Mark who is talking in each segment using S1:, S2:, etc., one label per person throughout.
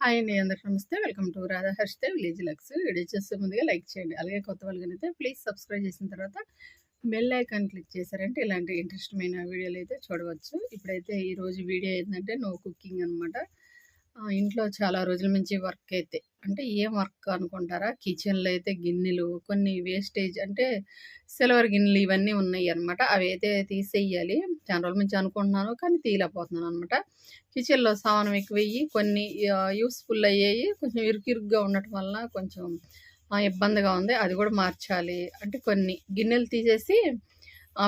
S1: Hi అండి అందరికి నమస్తే. Welcome to Radha Harshitha village looks. Video చేసే ముందుగా లైక్ చేయండి. అలాగే కొత్త వాళ్ళకైతే ప్లీజ్ సబ్స్క్రైబ్ చేసిన తర్వాత బెల్ ఐకాన్ క్లిక్ చేశారంటే ఇలాంటి ఇంట్రెస్టమైన వీడియోలు అయితే చూడవచ్చు. ఇప్పుడైతే ఈరోజు వీడియో ఏంటంటే నో కుకింగ్ అనమాట ఇంట్లో చాలా రోజుల నుంచి వర్క్ అయితే అంటే ఏం వర్క్ అనుకుంటారా? కిచెన్లో అయితే గిన్నెలు కొన్ని వేస్టేజ్ అంటే సిల్వర్ గిన్నెలు ఇవన్నీ ఉన్నాయి అనమాట అవి అయితే తీసేయాలి చాలా రోజుల నుంచి అనుకుంటున్నాను కానీ తీయలేకపోతున్నాను అనమాట కిచెన్లో సామానం ఎక్కువయ్యి కొన్ని యూస్ఫుల్ అయ్యాయి. కొంచెం ఇరుకిరుగ్గా ఉండటం వల్ల కొంచెం ఇబ్బందిగా ఉంది. అది కూడా మార్చాలి. అంటే కొన్ని గిన్నెలు తీసేసి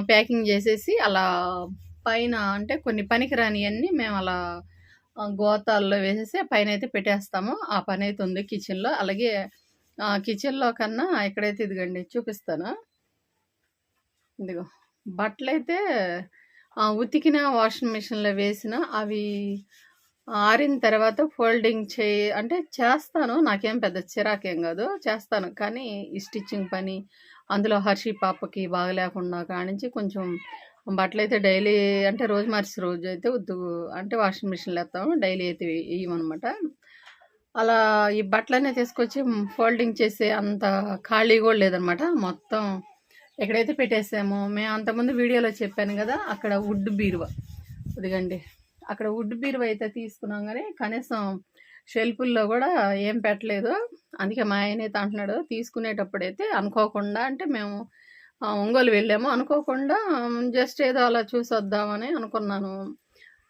S1: ప్యాకింగ్ చేసేసి అలా పైన అంటే కొన్ని పనికిరాని అన్నీ మేము అలా గోతాల్లో వేసేసి పైన అయితే పెట్టేస్తాము. ఆ పని అయితే ఉంది కిచెన్లో. అలాగే కిచెన్లో కన్నా ఎక్కడైతే ఇదిగండి చూపిస్తాను. ఇదిగో బట్టలు అయితే ఉతికిన వాషింగ్ మిషన్లో వేసిన అవి ఆరిన తర్వాత ఫోల్డింగ్ చేయి అంటే చేస్తాను. నాకేం పెద్ద చిరాకేం కాదు. చేస్తాను. కానీ ఈ స్టిచ్చింగ్ పని అందులో హర్షి పాపకి బాగలేకుండా కానించి కొంచెం బట్టలు అయితే డైలీ అంటే రోజు మార్చి రోజు అయితే ఉద్దు అంటే వాషింగ్ మిషన్లో వేస్తాము డైలీ అయితే వేయమనమాట అలా ఈ బట్టలనే తీసుకొచ్చి ఫోల్డింగ్ చేసే అంత ఖాళీ కూడా లేదనమాట మొత్తం ఎక్కడైతే పెట్టేసామో మేము అంతకుముందు వీడియోలో చెప్పాను కదా అక్కడ వుడ్ బీరువ. ఇదిగండి అక్కడ వుడ్ బీరువ అయితే తీసుకున్నాం కానీ కనీసం షెల్ఫుల్లో కూడా ఏం పెట్టలేదు. అందుకే మా ఆయన అయితే అంటున్నాడు తీసుకునేటప్పుడైతే అనుకోకుండా అంటే మేము ఒంగోలు వెళ్ళాము. అనుకోకుండా జస్ట్ ఏదో అలా చూసి వద్దామని అనుకున్నాను.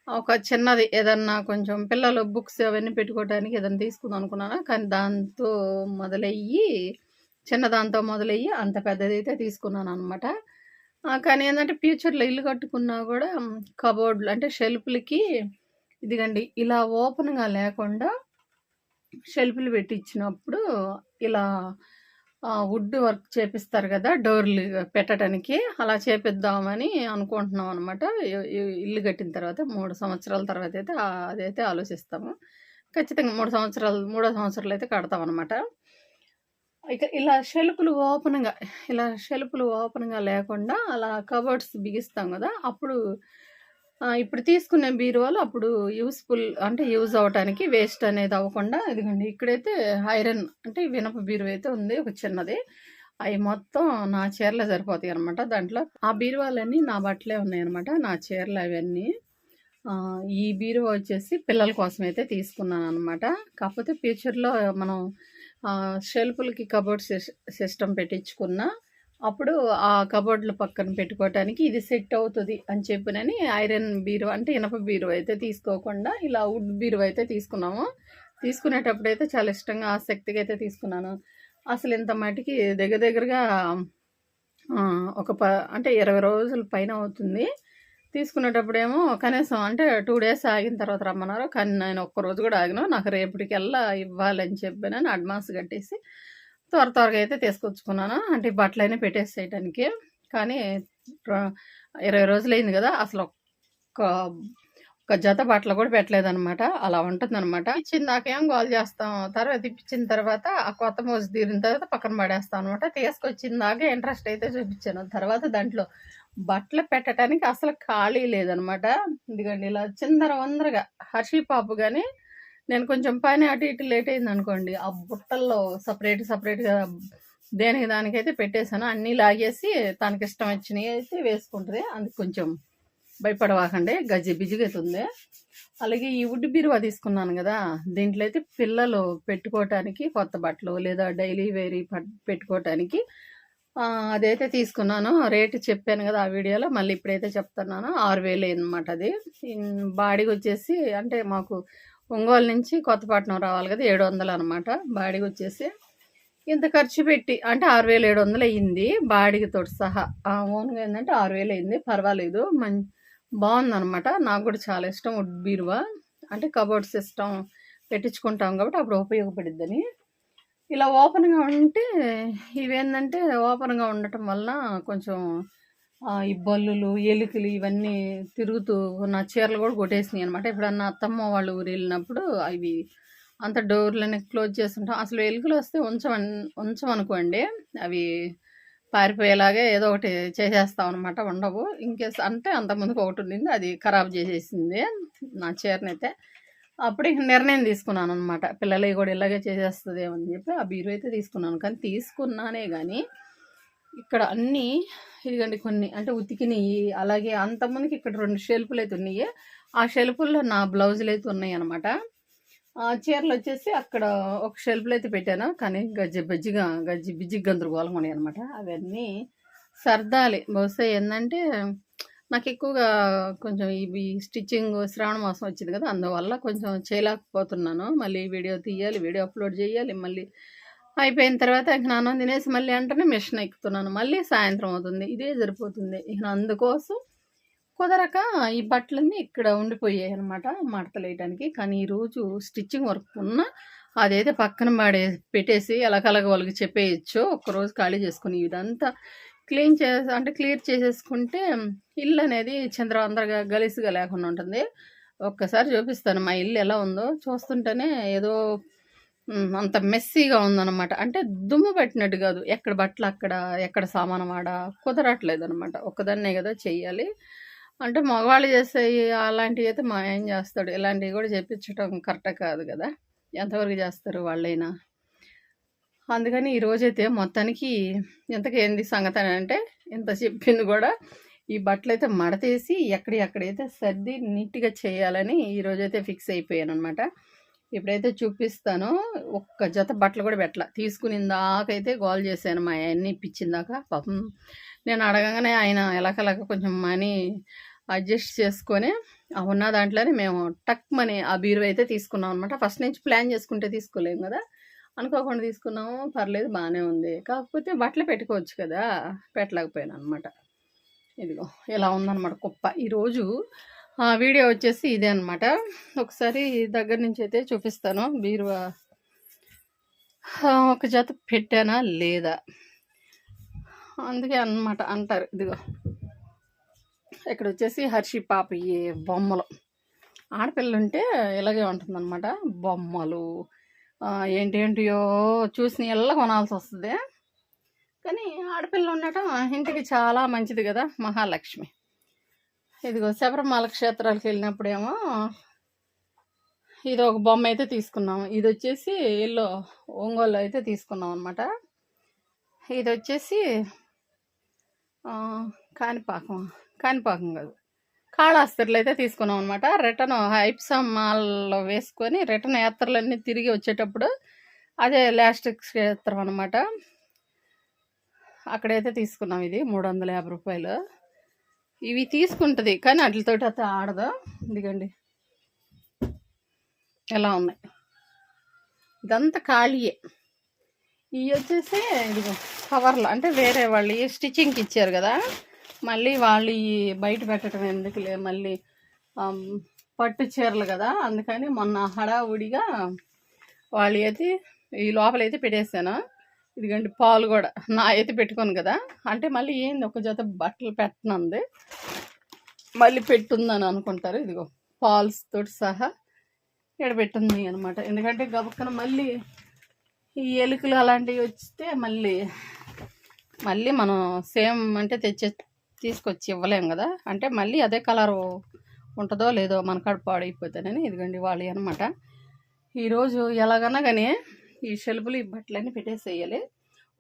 S1: ఒక చిన్నది ఏదన్నా కొంచెం పిల్లలు బుక్స్ అవన్నీ పెట్టుకోవడానికి ఏదైనా తీసుకుందాం అనుకున్నాను? కానీ దాంతో మొదలయ్యి చిన్న దాంతో మొదలయ్యి అంత పెద్దది అయితే తీసుకున్నాను అనమాట కానీ ఏంటంటే ఫ్యూచర్లో ఇల్లు కట్టుకున్నా కూడా కబోర్డ్లు అంటే షెల్ఫ్లకి ఇదిగండి ఇలా ఓపెన్గా లేకుండా షెల్ఫ్లు పెట్టించినప్పుడు ఇలా వుడ్ వర్క్ చేపిస్తారు కదా డోర్లు పెట్టడానికి అలా చేపిద్దామని అనుకుంటున్నాం అనమాట ఇల్లు కట్టిన తర్వాత మూడు సంవత్సరాల తర్వాత అయితే అదైతే ఆలోచిస్తాము. ఖచ్చితంగా మూడు సంవత్సరాలు మూడో సంవత్సరాలు అయితే కడతాం అనమాట ఇక ఇలా షెల్పులు ఓపెన్గా ఇలా షెల్ఫ్లు ఓపెన్గా లేకుండా అలా కబోర్డ్స్ బిగిస్తాం కదా అప్పుడు ఇప్పుడు తీసుకునే బీరువాలు అప్పుడు యూస్ఫుల్ అంటే యూజ్ అవ్వటానికి వేస్ట్ అనేది అవ్వకుండా ఇదిగోండి ఇక్కడైతే ఐరన్ అంటే వినప బీరువా అయితే ఉంది ఒక చిన్నది. అవి మొత్తం నా చీరలే సరిపోతాయి అనమాట దాంట్లో ఆ బీరువాలన్నీ నా బట్టలే ఉన్నాయన్నమాట నా చీరలు అవన్నీ. ఈ బీరువా వచ్చేసి పిల్లల కోసం అయితే తీసుకున్నాను అనమాట కాకపోతే ఫ్యూచర్లో మనం షెల్ఫ్లకి కబోర్డ్ సిస్టమ్ పెట్టించుకున్న అప్పుడు ఆ కబోర్డ్ల పక్కన పెట్టుకోవటానికి ఇది సెట్ అవుతుంది అని చెప్పినని ఐరన్ బీరువా అంటే ఇనప బీరువా అయితే తీసుకోకుండా ఇలా వుడ్ బీరువా అయితే తీసుకున్నాము. తీసుకునేటప్పుడు అయితే చాలా ఇష్టంగా ఆసక్తిగా అయితే తీసుకున్నాను. అసలు ఇంత మటుకి దగ్గర దగ్గరగా ఒక ప అంటే ఇరవై రోజుల పైన అవుతుంది. తీసుకునేటప్పుడేమో కనీసం అంటే టూ డేస్ ఆగిన తర్వాత రమ్మన్నారు. కానీ నేను ఒక్కరోజు కూడా ఆగిన నాకు రేపటికల్లా ఇవ్వాలని చెప్పానని అడ్వాన్స్ కట్టేసి త్వర త్వరగా అయితే తీసుకొచ్చుకున్నాను. అంటే బట్టలైనా పెట్టేసేయడానికి కానీ ఇరవై రోజులు అయింది కదా అసలు ఒక్క ఒక జత బట్టలు కూడా పెట్టలేదనమాట అలా ఉంటుందన్నమాట. ఇచ్చిన దాకేం గోల్ చేస్తాం. తర్వాత ఇప్పించిన తర్వాత ఆ కొత్త మోజు తీరిన తర్వాత పక్కన పడేస్తాం అనమాట తీసుకొచ్చిన దాకా ఇంట్రెస్ట్ అయితే చూపించాను. తర్వాత దాంట్లో బట్టలు పెట్టడానికి అసలు ఖాళీ లేదనమాట ఎందుకంటే ఇలా చిందర వందరగా హర్షి పాపు కానీ నేను కొంచెం పైన అటు ఇటు లేట్ అయింది అనుకోండి ఆ బుట్టల్లో సపరేట్ సపరేట్గా దేనికి దానికైతే పెట్టేశాను. అన్నీ లాగేసి తనకి ఇష్టం వచ్చినవి అయితే వేసుకుంటుంది. అందుకు కొంచెం భయపడవాకండి. గజ్జి బిజిగా అలాగే ఈ వుడ్ బీరువా తీసుకున్నాను కదా దీంట్లో అయితే పిల్లలు పెట్టుకోవటానికి కొత్త బట్టలు లేదా డైలీ వేరీ పెట్టుకోవటానికి అదైతే తీసుకున్నాను. రేటు చెప్పాను కదా ఆ వీడియోలో మళ్ళీ ఇప్పుడైతే చెప్తున్నాను. ఆరు వేలు అనమాట అది. బాడీకి వచ్చేసి అంటే మాకు ఒంగోలు నుంచి కొత్తపట్నం రావాలి కదా ఏడు వందలు అనమాట బాడీకి వచ్చేసి ఇంత ఖర్చు పెట్టి అంటే ఆరు వేలు ఏడు వందలు అయ్యింది బాడీకి సహా. ఓన్గా ఏంటంటే ఆరు వేలు అయింది పర్వాలేదు. మం బాగుందనమాట నాకు కూడా చాలా ఇష్టం వుడ్ బీరువా. అంటే కబోర్డ్ సిస్టమ్ పెట్టించుకుంటాం కాబట్టి అప్పుడు ఉపయోగపడిద్దని. ఇలా ఓపెన్గా ఉంటే ఇవేంటంటే ఓపెన్గా ఉండటం వల్ల కొంచెం ఈ బల్లులు ఎలుకలు ఇవన్నీ తిరుగుతూ నా చీరలు కూడా కొట్టేసినాయి అనమాట ఎప్పుడన్నా అత్తమ్మ వాళ్ళు ఊరు వెళ్ళినప్పుడు అవి అంత డోర్లని క్లోజ్ చేస్తుంటాం. అసలు ఎలుకలు వస్తే ఉంచమన్ ఉంచమనుకోండి అవి పారిపోయేలాగే ఏదో ఒకటి చేసేస్తాం అనమాట ఉండవు. ఇంకేస్ అంటే అంతకుముందుకు ఒకటి ఉండింది అది ఖరాబ్ చేసేసింది నా చీరనైతే. అప్పుడు ఇంక నిర్ణయం తీసుకున్నాను అనమాట పిల్లలవి కూడా ఇలాగే చేసేస్తుంది అని చెప్పి ఆ బీరు అయితే తీసుకున్నాను. కానీ తీసుకున్నానే కానీ ఇక్కడ అన్నీ ఇదిగండి కొన్ని అంటే ఉతికినవి అలాగే అంతమందికి ఇక్కడ రెండు షెల్ఫ్లు అయితే ఉన్నాయి ఆ షెల్ఫుల్లో నా బ్లౌజులు అయితే ఉన్నాయి అనమాట ఆ చీరలు వచ్చేసి అక్కడ ఒక షెల్ఫ్లు అయితే పెట్టాను. కానీ గజ్జి బజ్జిగా గజ్జి బిజ్జి గందరగోళం ఉన్నాయి అనమాట అవన్నీ సర్దాలి. బహుశా ఏంటంటే నాకు ఎక్కువగా కొంచెం ఇవి స్టిచ్చింగ్ శ్రావణ మాసం వచ్చింది కదా అందువల్ల కొంచెం చేయలేకపోతున్నాను. మళ్ళీ వీడియో తీయాలి వీడియో అప్లోడ్ చేయాలి మళ్ళీ అయిపోయిన తర్వాత ఇక తినేసి మళ్ళీ వెంటనే మిషన్ ఎక్కుతున్నాను. మళ్ళీ సాయంత్రం అవుతుంది. ఇదే సరిపోతుంది. ఇక అందుకోసం కుదరక ఈ బట్టలన్నీ ఇక్కడ ఉండిపోయాయి అనమాట మడతలు వేయడానికి కానీ ఈరోజు స్టిచ్చింగ్ వర్క్ ఉన్న అదైతే పక్కన పడే పెట్టేసి ఎలకలగ వాళ్ళకి చెప్పేయచ్చు. ఒక్కరోజు ఖాళీ చేసుకుని ఇదంతా క్లీన్ చేసి అంటే క్లియర్ చేసేసుకుంటే ఇల్లు అనేది చంద్రవందరగా గలీసుగా లేకుండా ఉంటుంది. ఒక్కసారి చూపిస్తాను మా ఇల్లు ఎలా ఉందో. చూస్తుంటేనే ఏదో అంత మెస్సీగా ఉందన్నమాట. అంటే దుమ్ము పెట్టినట్టు కాదు. ఎక్కడ బట్టలు అక్కడ ఎక్కడ సామాను వాడ కుదరట్లేదు అనమాట ఒక్కదాన్నే కదా చెయ్యాలి. అంటే మగవాళ్ళు చేసే అలాంటివి అయితే మా ఏం చేస్తాడు. ఇలాంటివి కూడా చెప్పించడం కరెక్ట్ కాదు కదా. ఎంతవరకు చేస్తారు వాళ్ళైనా? అందుకని ఈ రోజైతే మొత్తానికి ఎంతకి ఏంది సంగతి అని అంటే ఇంత చెప్పింది కూడా ఈ బట్టలు అయితే మడతేసి ఎక్కడి ఎక్కడైతే సర్ది నీట్గా చేయాలని ఈరోజైతే ఫిక్స్ అయిపోయాను అనమాట ఇప్పుడైతే చూపిస్తాను ఒక్క జత బట్టలు కూడా పెట్టలే. తీసుకుని దాకైతే గోల్ చేశాను మా ఆయన్ని ఇప్పించిందాక పాపం నేను అడగగానే ఆయన ఎలకలక కొంచెం మనీ అడ్జస్ట్ చేసుకొని ఉన్న దాంట్లోనే మేము టక్ మనీ ఆ బీరువ అయితే తీసుకున్నాం అనమాట ఫస్ట్ నుంచి ప్లాన్ చేసుకుంటే తీసుకోలేము కదా. అనుకోకుండా తీసుకున్నాము పర్లేదు బాగానే ఉంది. కాకపోతే బట్టలు పెట్టుకోవచ్చు కదా. పెట్టలేకపోయాను అనమాట ఇదిగో ఇలా ఉందన్నమాట కుప్ప. ఈరోజు వీడియో వచ్చేసి ఇదే అనమాట ఒకసారి దగ్గర నుంచి అయితే చూపిస్తాను. బీరువా. ఒక జత పెట్టానా లేదా? అందుకే అన్నమాట అంటారు. ఇదిగో. ఇక్కడ వచ్చేసి హర్షి పాప ఈ బొమ్మలు. ఆడపిల్లుంటే ఇలాగే ఉంటుందన్నమాట. బొమ్మలు ఏంటేంటియో చూసిన ఎల్ల కొనాల్సి వస్తుంది. కానీ ఆడపిల్ల ఉండటం ఇంటికి చాలా మంచిది కదా మహాలక్ష్మి. ఇదిగో శబరిమల క్షేత్రాలకు వెళ్ళినప్పుడేమో ఇది ఒక బొమ్మ అయితే తీసుకున్నాము. ఇది వచ్చేసి ఎల్లో ఒంగోలు అయితే తీసుకున్నాం అనమాట ఇది వచ్చేసి కాణిపాకం. కాణిపాకం కాదు. కాళాస్త్రలు అయితే తీసుకున్నాం అనమాట రిటర్న్ హైప్సమ్ మాల్లో వేసుకొని రిటర్న్ యాత్రలన్నీ తిరిగి వచ్చేటప్పుడు అదే లాస్ట్ క్షేత్రం అనమాట అక్కడైతే తీసుకున్నాం ఇది మూడు వందల యాభై రూపాయలు. ఇవి తీసుకుంటుంది కానీ వాటితో అయితే ఆడదు? ఇదిగండి. ఎలా ఉన్నాయి? ఇదంతా ఖాళీయే. ఇవి వచ్చేసి ఇదిగో కవర్లు అంటే వేరే వాళ్ళు స్టిచ్చింగ్కి ఇచ్చారు కదా మళ్ళీ వాళ్ళు బయట పెట్టడం ఎందుకులే మళ్ళీ పట్టు చీరలు కదా అందుకని మొన్న హడావుడిగా వాళ్ళు అయితే ఈ లోపల అయితే పెట్టేశాను. ఇదిగండి పాలు కూడా. నా అయితే పెట్టుకోను కదా. అంటే మళ్ళీ ఏంది ఒక జత బట్టలు పెట్టనుంది. మళ్ళీ పెట్టుందని అనుకుంటారు. ఇదిగో పాల్స్తో సహా ఇక్కడ పెట్టుంది అనమాట ఎందుకంటే గబక్కన మళ్ళీ ఈ ఎలుకలు అలాంటివి వస్తే మళ్ళీ మళ్ళీ మనం సేమ్ అంటే తెచ్చే తీసుకొచ్చి ఇవ్వలేం కదా. అంటే మళ్ళీ అదే కలరు ఉంటుందో లేదో మన కాడ పాడైపోతానని ఇదిగోండి వాళ్ళు అనమాట ఈరోజు ఎలాగన్నా కానీ ఈ షెల్ఫ్లు ఈ బట్టలన్నీ పెట్టేసేయాలి.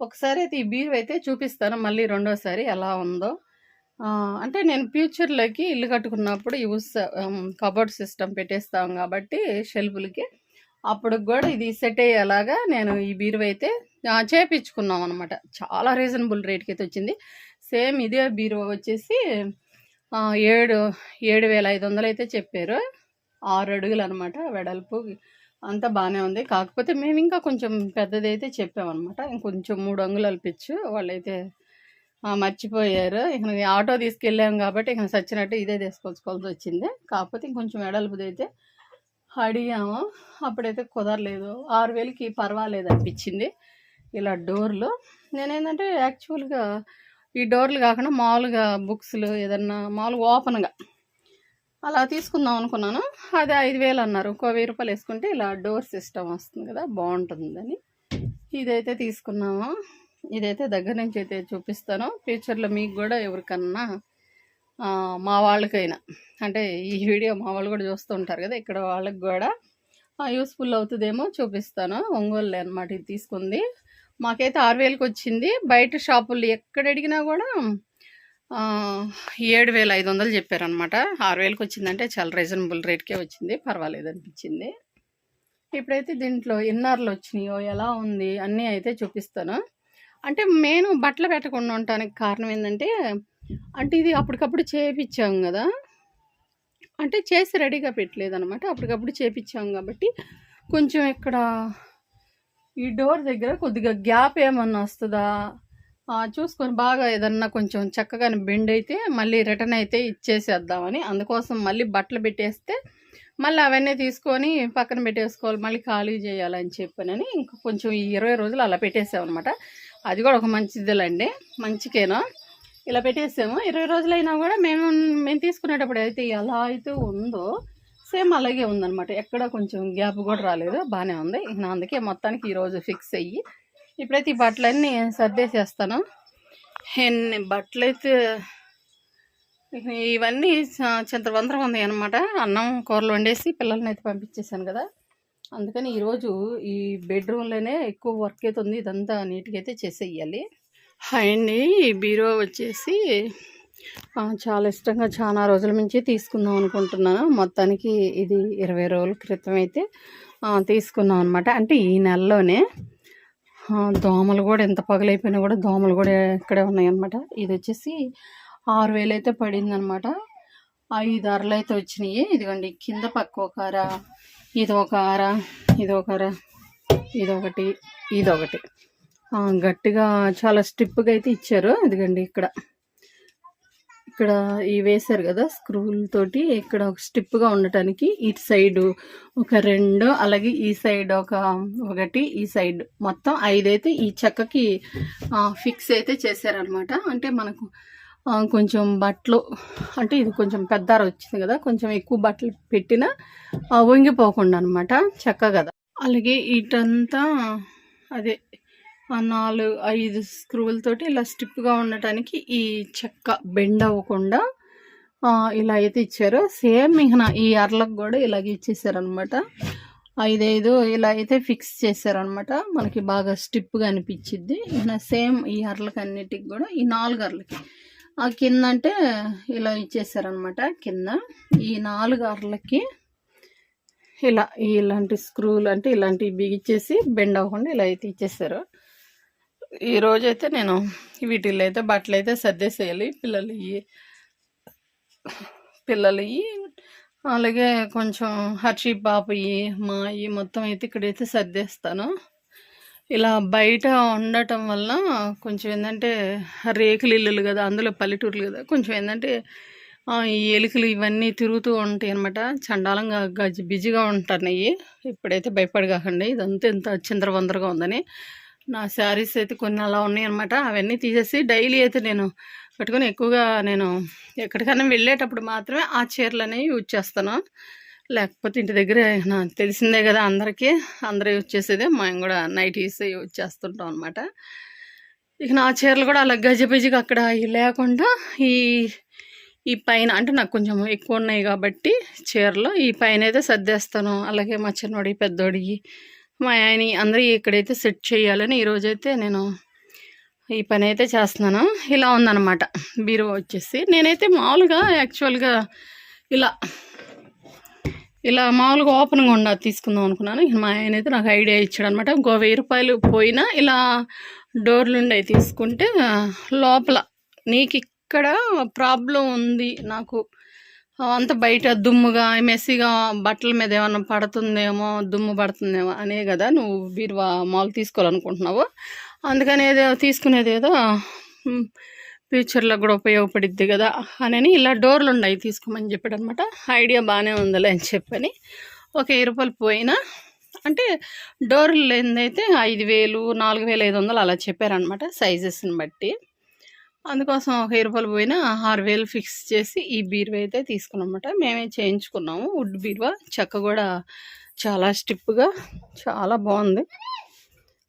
S1: ఒకసారి అయితే ఈ బీరు అయితే చూపిస్తాను మళ్ళీ రెండోసారి ఎలా ఉందో. అంటే నేను ఫ్యూచర్లోకి ఇల్లు కట్టుకున్నప్పుడు యూస్ కబోర్డ్ సిస్టమ్ పెట్టేస్తాం కాబట్టి షెల్ఫ్లకి అప్పుడు కూడా ఇది సెట్ అయ్యేలాగా నేను ఈ బీరువా అయితే చేపించుకున్నాం అనమాట చాలా రీజనబుల్ రేట్కి అయితే వచ్చింది. సేమ్ ఇదే బీరువ వచ్చేసి ఏడు ఏడు వేల ఐదు వందలు అయితే చెప్పారు. ఆరు అడుగులు అనమాట వెడల్పు. అంతా బాగానే ఉంది. కాకపోతే మేము ఇంకా కొంచెం పెద్దది అయితే చెప్పామన్నమాట. ఇంకొంచెం మూడు అంగుళాలు పిచ్చు. వాళ్ళైతే మర్చిపోయారు. ఇక ఆటో తీసుకెళ్ళాం కాబట్టి ఇక సచ్చినట్టు ఇదే తీసుకొచ్చుకోవాల్సి వచ్చింది కాకపోతే ఇంకొంచెం ఎడల్పుది అయితే అడిగాము. అప్పుడైతే కుదరలేదు. ఆరు వేలకి పర్వాలేదు అనిపించింది. ఇలా డోర్లు. నేనేంటంటే యాక్చువల్గా ఈ డోర్లు కాకుండా మామూలుగా బుక్స్లు ఏదన్నా మామూలుగా ఓపెన్గా అలా తీసుకుందాం అనుకున్నాను. అది ఐదు వేలు అన్నారు. ఇంకో వెయ్యి రూపాయలు వేసుకుంటే ఇలా డోర్ సిస్టమ్ వస్తుంది కదా బాగుంటుందని. ఇదైతే తీసుకున్నాము. ఇదైతే దగ్గర నుంచి అయితే చూపిస్తాను. ఫ్యూచర్లో మీకు కూడా ఎవరికన్నా మా వాళ్ళకైనా. అంటే ఈ వీడియో మా వాళ్ళు కూడా చూస్తూ ఉంటారు కదా ఇక్కడ వాళ్ళకి కూడా. యూస్ఫుల్ అవుతుందేమో చూపిస్తాను. ఒంగోలు అనమాట ఇది తీసుకుంది. మాకైతే ఆరు వేలకు వచ్చింది. బయట షాపులు ఎక్కడ అడిగినా కూడా ఏడు వేల ఐదు వందలు చెప్పారనమాట ఆరు వేలకు వచ్చిందంటే చాలా రీజనబుల్ రేట్కే వచ్చింది. పర్వాలేదు అనిపించింది. ఇప్పుడైతే దీంట్లో ఇన్నర్లు వచ్చినాయో ఎలా ఉంది అన్నీ అయితే చూపిస్తాను. అంటే నేను బట్టలు పెట్టకుండా ఉండటానికి కారణం ఏంటంటే అంటే ఇది అప్పటికప్పుడు చేపించాం కదా. అంటే చేసి రెడీగా పెట్టలేదు అనమాట అప్పటికప్పుడు చేపించాం కాబట్టి కొంచెం ఇక్కడ ఈ డోర్ దగ్గర కొద్దిగా గ్యాప్ ఏమన్నా వస్తుందా? చూసుకొని బాగా ఏదన్నా కొంచెం చక్కగా బెండ్ అయితే మళ్ళీ రిటర్న్ అయితే ఇచ్చేసేద్దామని. అందుకోసం మళ్ళీ బట్టలు పెట్టేస్తే మళ్ళీ అవన్నీ తీసుకొని పక్కన పెట్టేసుకోవాలి మళ్ళీ ఖాళీ చేయాలని చెప్పానని ఇంకా కొంచెం ఈ ఇరవై రోజులు అలా పెట్టేసామన్నమాట. అది కూడా ఒక మంచిదిలండి మంచికేనా? ఇలా పెట్టేసాము. ఇరవై రోజులైనా కూడా మేము మేము తీసుకునేటప్పుడు అయితే ఎలా అయితే ఉందో సేమ్ అలాగే ఉందన్నమాట. ఎక్కడ కొంచెం గ్యాప్ కూడా రాలేదు బాగానే ఉంది. ఇంకా అందుకే మొత్తానికి ఈరోజు ఫిక్స్ అయ్యి ఇప్పుడైతే ఈ బట్టలన్నీ సర్దేసేస్తాను. ఎన్ని బట్టలు అయితే ఇవన్నీ చింతవంతరం ఉంది అనమాట అన్నం కూరలు వండేసి పిల్లల్ని అయితే పంపించేశాను కదా. అందుకని ఈరోజు ఈ బెడ్రూమ్లోనే ఎక్కువ వర్క్ అయితే ఉంది. ఇదంతా నీట్గా అయితే చేసేయాలి. హాయ్ అండి ఈ బీరో వచ్చేసి చాలా ఇష్టంగా చాలా రోజుల నుంచి తీసుకుందాం అనుకుంటున్నాను. మొత్తానికి ఇది ఇరవై రోజుల క్రితం అయితే తీసుకున్నాం అనమాట అంటే ఈ నెలలోనే దోమలు కూడా ఎంత పగలైపోయినా కూడా దోమలు కూడా ఇక్కడే ఉన్నాయన్నమాట. ఇది వచ్చేసి ఆరు వేలు అయితే పడింది అనమాట ఐదు అరలు అయితే వచ్చినాయి. ఇదిగోండి కింద పక్క ఒక అర ఇది ఒక అర ఇది ఒక అర ఇదొకటి ఇదొకటి గట్టిగా చాలా స్టిప్గా అయితే ఇచ్చారు. ఇదిగండి ఇక్కడ. ఇక్కడ ఈ వేశారు కదా స్క్రూల్ తోటి ఇక్కడ ఒక స్టిప్గా ఉండటానికి ఇటు సైడ్ ఒక రెండు అలాగే ఈ సైడ్ ఒక ఒకటి ఈ సైడ్ మొత్తం ఐదైతే ఈ చెక్కకి ఫిక్స్ అయితే చేశారనమాట అంటే మనకు కొంచెం బట్టలు అంటే ఇది కొంచెం పెద్ద వచ్చింది కదా కొంచెం ఎక్కువ బట్టలు పెట్టినా వంగిపోకుండా అనమాట చెక్క కదా. అలాగే ఇటంతా అదే నాలుగు ఐదు స్క్రూలతోటి ఇలా స్టిప్గా ఉండటానికి ఈ చెక్క బెండ్ అవ్వకుండా ఇలా అయితే ఇచ్చారు. సేమ్ ఇంకా ఈ అర్లకు కూడా ఇలాగే ఇచ్చేసారనమాట ఐదైదు ఇలా అయితే ఫిక్స్ చేశారనమాట మనకి బాగా స్టిప్గా అనిపించిద్ది. ఇలా సేమ్ ఈ అర్లకు అన్నిటికి కూడా ఈ నాలుగు అర్లకి. ఆ కింద అంటే ఇలా ఇచ్చేసారనమాట కింద. ఈ నాలుగు అర్లకి ఇలా ఇలాంటి స్క్రూలు అంటే ఇలాంటివి బిగిచ్చేసి బెండ్ అవ్వకుండా ఇలా అయితే ఇచ్చేసారు. ఈరోజైతే నేను వీటిల్లో అయితే బట్టలు అయితే సర్దేసేయాలి పిల్లలు పిల్లలు అలాగే కొంచెం హర్షి పాపయి మా ఈ మొత్తం అయితే ఇక్కడైతే సర్దేస్తాను. ఇలా బయట ఉండటం వల్ల కొంచెం ఏంటంటే రేకులు ఇల్లులు కదా అందులో పల్లెటూర్లు కదా కొంచెం ఏంటంటే ఈ ఎలుకలు ఇవన్నీ తిరుగుతూ ఉంటాయి అనమాట చండాలంగా గజి బిజీగా ఉంటున్నాయి ఇప్పుడైతే భయపడగాకండి. ఇదంతా ఎంత చిందరవందరగా ఉందని. నా శారీస్ అయితే కొన్ని అలా ఉన్నాయి అనమాట అవన్నీ తీసేసి డైలీ అయితే నేను కట్టుకొని ఎక్కువగా నేను ఎక్కడికైనా వెళ్ళేటప్పుడు మాత్రమే ఆ చీరలు అనేవి యూజ్ చేస్తాను. లేకపోతే ఇంటి దగ్గర నాకు తెలిసిందే కదా అందరికీ. అందరూ యూజ్ చేసేదే మేము కూడా నైటీస్ యూజ్ చేస్తుంటాం అనమాట ఇక నా చీరలు కూడా అలా గజిబిజిగా అక్కడ లేకుండా ఈ ఈ పైన అంటే నాకు కొంచెం ఎక్కువ ఉన్నాయి కాబట్టి చీరలు ఈ పైన అయితే సర్దేస్తాను. అలాగే మా చిన్నోడి పెద్దోడి మా ఆయన అందరూ ఇక్కడైతే సెట్ చేయాలని ఈరోజైతే నేను ఈ పని అయితే చేస్తున్నాను. ఇలా ఉందన్నమాట. బీరువా వచ్చేసి. నేనైతే మామూలుగా యాక్చువల్గా ఇలా ఇలా మామూలుగా ఓపెన్గా ఉండ తీసుకుందాం అనుకున్నాను. మా ఆయన అయితే నాకు ఐడియా ఇచ్చాడు అనమాట ఇంకో వెయ్యి రూపాయలు పోయినా ఇలా డోర్లుండే తీసుకుంటే లోపల నీకు ఇక్కడ ప్రాబ్లం ఉంది నాకు అంత బయట దుమ్ముగా మెస్సీగా బట్టల మీద ఏమన్నా పడుతుందేమో దుమ్ము పడుతుందేమో అనే కదా నువ్వు బీరువా మాల్ తీసుకోవాలనుకుంటున్నావు. అందుకని ఏదో తీసుకునేది ఏదో ఫ్యూచర్లో కూడా ఉపయోగపడిద్ది కదా అని ఇలా డోర్లు ఉన్నాయి తీసుకోమని చెప్పాడు అనమాట ఐడియా బాగానే ఉందిలే అని చెప్పని. ఒక వెయ్యి రూపాయలు పోయినా అంటే డోర్లు ఏందైతే ఐదు వేలు నాలుగు వేలు ఐదు వందలు అలా చెప్పారనమాట సైజెస్ని బట్టి. అందుకోసం ఒక ఫాల్ పోయిన పోయినా ఆరు వేలు ఫిక్స్ చేసి ఈ బీరువా అయితే తీసుకున్నమాట మేమే చేయించుకున్నాము. వుడ్ బీరువా. చెక్క కూడా చాలా స్టిప్గా చాలా బాగుంది.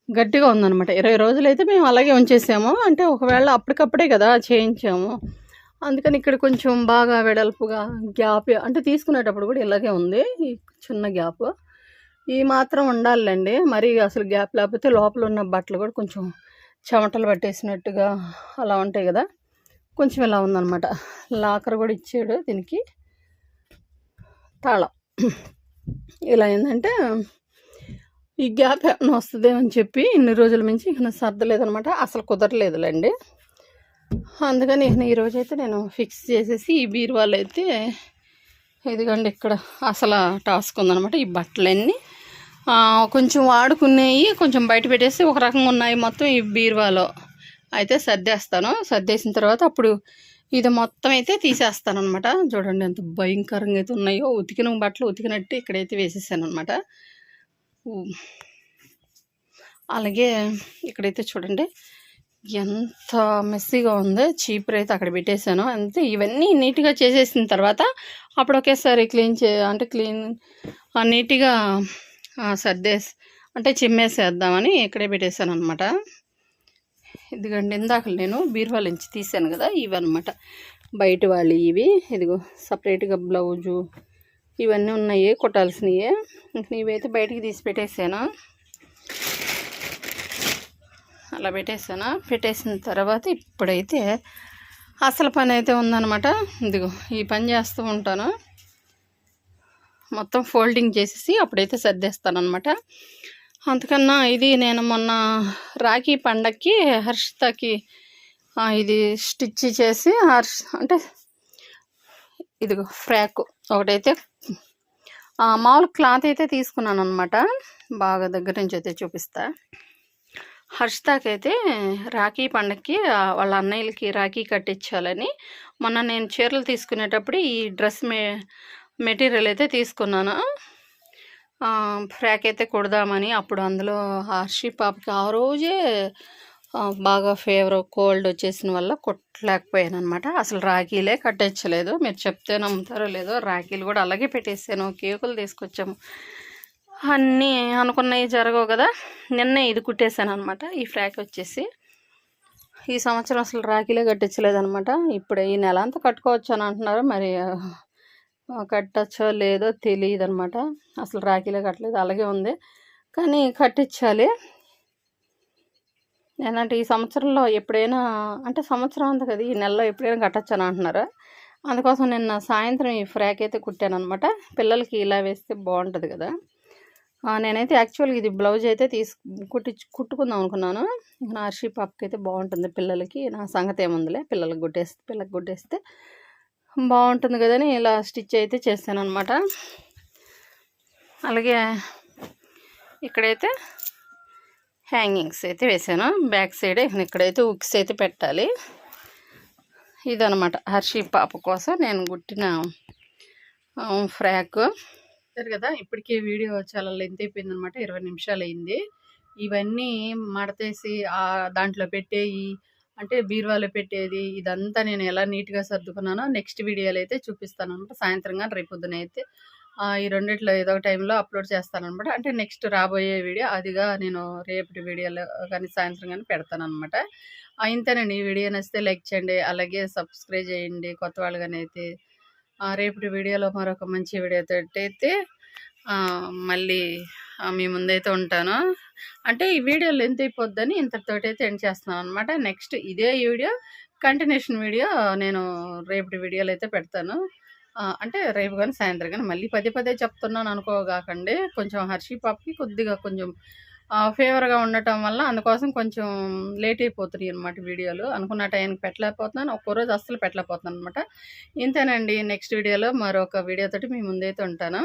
S1: గట్టిగా ఉందన్నమాట. ఇరవై రోజులైతే మేము అలాగే ఉంచేసాము. అంటే ఒకవేళ అప్పటికప్పుడే కదా చేయించాము. అందుకని ఇక్కడ కొంచెం బాగా వెడల్పుగా గ్యాప్ అంటే తీసుకునేటప్పుడు కూడా ఇలాగే ఉంది. ఈ చిన్న గ్యాప్. ఈ మాత్రం ఉండాలండి మరి అసలు గ్యాప్ లేకపోతే లోపల ఉన్న బట్టలు కూడా కొంచెం చెమటలు పట్టేసినట్టుగా అలా ఉంటాయి కదా. కొంచెం ఇలా ఉందన్నమాట. లాకర్ కూడా ఇచ్చాడు దీనికి. తాళం. ఇలా ఏంటంటే ఈ గ్యాప్ ఏమైనా వస్తుంది అని చెప్పి ఇన్ని రోజుల నుంచి ఇక సర్దలేదనమాట అసలు కుదరలేదులేండి. అందుకని ఇక ఈరోజు అయితే నేను ఫిక్స్ చేసేసి ఈ బీరువాళ్ళు అయితే ఇదిగండి ఇక్కడ అసలు టాస్క్ ఉందనమాట ఈ బట్టలన్నీ కొంచెం వాడుకునేవి కొంచెం బయట పెట్టేసి ఒక రకంగా ఉన్నాయి మొత్తం ఈ బీరువాలో. అయితే సర్దేస్తాను. సర్దేసిన తర్వాత అప్పుడు ఇది మొత్తం అయితే తీసేస్తాను అనమాట చూడండి ఎంత భయంకరంగా అయితే ఉన్నాయో. ఉతికిన బట్టలు ఉతికినట్టు ఇక్కడైతే వేసేసాను అనమాట అలాగే ఇక్కడైతే చూడండి ఎంత మెస్సీగా ఉంది. చీపర్ అయితే అక్కడ పెట్టేశాను. అంతే ఇవన్నీ నీట్గా చేసేసిన తర్వాత అప్పుడు ఒకేసారి క్లీన్ చే అంటే క్లీన్ నీట్గా సర్దేసి అంటే చిమ్మేసేద్దామని ఇక్కడే పెట్టేశాను అనమాట ఇదిగండి ఇందాక నేను బీరువాల నుంచి తీసాను కదా ఇవి అనమాట బయట వాళ్ళు ఇవి ఇదిగో సపరేట్గా బ్లౌజు ఇవన్నీ ఉన్నాయి కొట్టాల్సినవి ఇంక ఇవైతే బయటికి తీసి పెట్టేసాను? అలా పెట్టేసాను? పెట్టేసిన తర్వాత ఇప్పుడైతే అసలు పని అయితే ఉందన్నమాట. ఇదిగో ఈ పని చేస్తూ ఉంటాను. మొత్తం ఫోల్డింగ్ చేసేసి అప్పుడైతే సర్దేస్తాను అనమాట అంతకన్నా ఇది నేను మొన్న రాఖీ పండక్కి హర్షితకి ఇది స్టిచ్ చేసి హర్ష అంటే ఇదిగో ఫ్రాక్ ఒకటైతే మామూలు క్లాత్ అయితే తీసుకున్నాను అనమాట బాగా దగ్గర నుంచి అయితే చూపిస్తా. హర్షితాకైతే రాఖీ పండక్కి వాళ్ళ అన్నయ్యలకి రాఖీ కట్టించాలని మొన్న నేను చీరలు తీసుకునేటప్పుడు ఈ డ్రెస్ మే మెటీరియల్ అయితే తీసుకున్నాను. ఫ్రాక్ అయితే కుడదామని అప్పుడు అందులో హర్షి పాపకి ఆ రోజే బాగా ఫేవర్ కోల్డ్ వచ్చేసిన వల్ల కుట్టలేకపోయాను అనమాట అసలు రాఖీలే కట్టించలేదు. మీరు చెప్తే నమ్ముతారో లేదో రాఖీలు కూడా అలాగే పెట్టేసాను. కేకులు తీసుకొచ్చాము. అన్నీ అనుకున్నవి జరగవు కదా. నిన్నే ఇది కుట్టేశాను అనమాట ఈ ఫ్రాక్ వచ్చేసి. ఈ సంవత్సరం అసలు రాఖీలే కట్టించలేదనమాట ఇప్పుడు ఈ నెల అంతా కట్టుకోవచ్చు అని అంటున్నారు. మరి కట్టచ్చో లేదో తెలియదు అనమాట అసలు రాఖీలే కట్టలేదు అలాగే ఉంది. కానీ కట్టించాలి నేనంటే ఈ సంవత్సరంలో ఎప్పుడైనా అంటే సంవత్సరం అంత కదా ఈ నెలలో ఎప్పుడైనా కట్టచ్చని అని అంటున్నారు. అందుకోసం నిన్న సాయంత్రం ఈ ఫ్రాక్ అయితే కుట్టాను అనమాట పిల్లలకి ఇలా వేస్తే బాగుంటుంది కదా. నేనైతే యాక్చువల్గా ఇది బ్లౌజ్ అయితే తీసు కుట్టి కుట్టుకుందాం అనుకున్నాను. నా హర్షి పాపకి అయితే బాగుంటుంది పిల్లలకి. నా సంగతి ఏముందిలే పిల్లలకి గుట్టేస్తే పిల్లలకి గుట్టేస్తే బాగుంటుంది కదని ఇలా స్టిచ్ అయితే చేశాను అనమాట అలాగే ఇక్కడైతే హ్యాంగింగ్స్ అయితే వేసాను బ్యాక్ సైడ్ ఇక్కడైతే ఉక్స్ అయితే పెట్టాలి. ఇదనమాట హర్షి పాప కోసం నేను కుట్టిన ఫ్రాక్. సరే కదా ఇప్పటికీ వీడియో చాలా లెంత్ అయిపోయింది అనమాట ఇరవై నిమిషాలు అయింది ఇవన్నీ మడతేసి దాంట్లో పెట్టేయి అంటే బీరువాలో పెట్టేది ఇదంతా నేను ఎలా నీట్గా సర్దుకున్నానో నెక్స్ట్ వీడియోలో అయితే చూపిస్తాను అనమాట సాయంత్రం కానీ రేపు పొద్దున అయితే ఈ రెండిట్లో ఏదో ఒక టైంలో అప్లోడ్ చేస్తాను అనమాట అంటే నెక్స్ట్ రాబోయే వీడియో అదిగా నేను రేపటి వీడియోలో కానీ సాయంత్రం కానీ పెడతాను అనమాట ఇంతేనండి. ఈ వీడియో నచ్చితే లైక్ చేయండి అలాగే సబ్స్క్రైబ్ చేయండి కొత్త వాళ్ళు కానీ అయితే. ఆ, రేపటి వీడియోలో మరొక మంచి వీడియోతో అయితే మళ్ళీ మీ ముందైతే ఉంటాను. అంటే ఈ వీడియో లెంత్ అయిపోద్దని ఇంతటితోటి అయితే ఎండ్ చేస్తున్నాను అనమాట నెక్స్ట్ ఇదే వీడియో కంటిన్యూషన్ వీడియో నేను రేపటి వీడియోలు అయితే పెడతాను. అంటే రేపు కానీ సాయంత్రం కానీ మళ్ళీ పదే పదే చెప్తున్నాను అనుకోగాకండి. కొంచెం హర్షి పాపకి కొద్దిగా కొంచెం ఫేవర్గా ఉండటం వల్ల అందుకోసం కొంచెం లేట్ అయిపోతున్నాయి అనమాట వీడియోలు. అనుకున్న టైంకి పెట్టలేకపోతున్నాను. ఒక్కో రోజు అస్సలు పెట్టలేకపోతున్నాను అనమాట ఇంతేనండి నెక్స్ట్ వీడియోలో మరొక వీడియోతోటి మీ ముందైతే ఉంటాను.